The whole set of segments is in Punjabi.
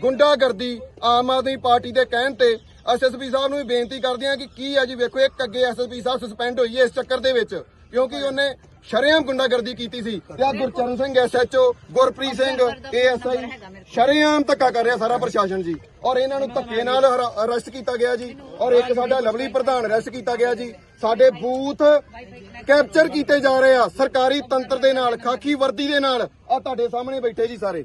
ਗੁੰਡਾਗਰਦੀ ਆਮ ਆਦਮੀ ਪਾਰਟੀ ਦੇ ਕਹਿਣ ਤੇ ਐਸਐਸਪੀ ਸਾਹਿਬ ਨੂੰ ਵੀ ਬੇਨਤੀ ਕਰਦੇ ਹਾਂ ਕਿ ਕੀ ਆ ਜੀ, ਵੇਖੋ, ਇੱਕ ਅੱਗੇ ਐਸਐਸਪੀ ਸਾਹਿਬ ਸਸਪੈਂਡ ਹੋਈ ਹੈ ਇਸ ਚੱਕਰ ਦੇ ਵਿੱਚ, ਕਿਉਂਕਿ ਉਹਨੇ ਸ਼ਰੇਆਮ ਗੁੰਡਾਗਰਦੀ ਕੀਤੀ ਸੀ। ਤੇ ਆ ਗੁਰਚਰਨ ਸਿੰਘ ਐਸਐਚਓ ਗੁਰਪ੍ਰੀਤ ਸਿੰਘ ਏਐਸਆਈ ਸ਼ਰੇਆਮ ਧੱਕਾ ਕਰ ਰਿਹਾ ਸਾਰਾ ਪ੍ਰਸ਼ਾਸਨ ਜੀ। ਔਰ ਇਹਨਾਂ ਨੂੰ ਧੱਕੇ ਨਾਲ ਅਰੈਸਟ ਕੀਤਾ ਗਿਆ ਜੀ। ਔਰ ਇੱਕ ਸਾਡਾ ਲਵਲੀ ਪ੍ਰਧਾਨ ਅਰੈਸਟ ਕੀਤਾ ਗਿਆ ਜੀ। ਸਾਡੇ ਬੂਥ ਕੈਪਚਰ ਕੀਤੇ ਜਾ ਰਹੇ ਆ, ਸਰਕਾਰੀ ਤੰਤਰ ਦੇ ਨਾਲ, ਖਾਕੀ ਵਰਦੀ ਦੇ ਨਾਲ। ਆ ਤੁਹਾਡੇ ਸਾਹਮਣੇ ਬੈਠੇ ਜੀ ਸਾਰੇ।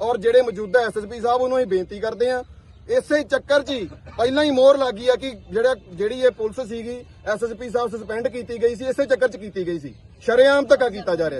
ਔਰ ਜਿਹੜੇ ਮੌਜੂਦਾ ਐਸਐਸਪੀ ਸਾਹਿਬ, ਉਹਨੂੰ ਅਸੀਂ ਬੇਨਤੀ ਕਰਦੇ ਆ ਇਸੇ ਚੱਕਰ 'ਚ ਹੀ ਪਹਿਲਾਂ ਹੀ ਮੋਹਰ ਲੱਗੀ ਆ ਕਿ ਜਿਹੜਾ, ਜਿਹੜੀ ਇਹ ਪੁਲਿਸ ਸੀਗੀ ਐਸਐਸਪੀ ਸਾਹਿਬ ਸਸਪੈਂਡ ਕੀਤੀ ਗਈ ਸੀ, ਇਸੇ ਚੱਕਰ 'ਚ ਕੀਤੀ ਗਈ ਸੀ। ਸ਼ਰੇਆਮ ਧੱਕਾ ਕੀਤਾ ਜਾ ਰਿਹਾ।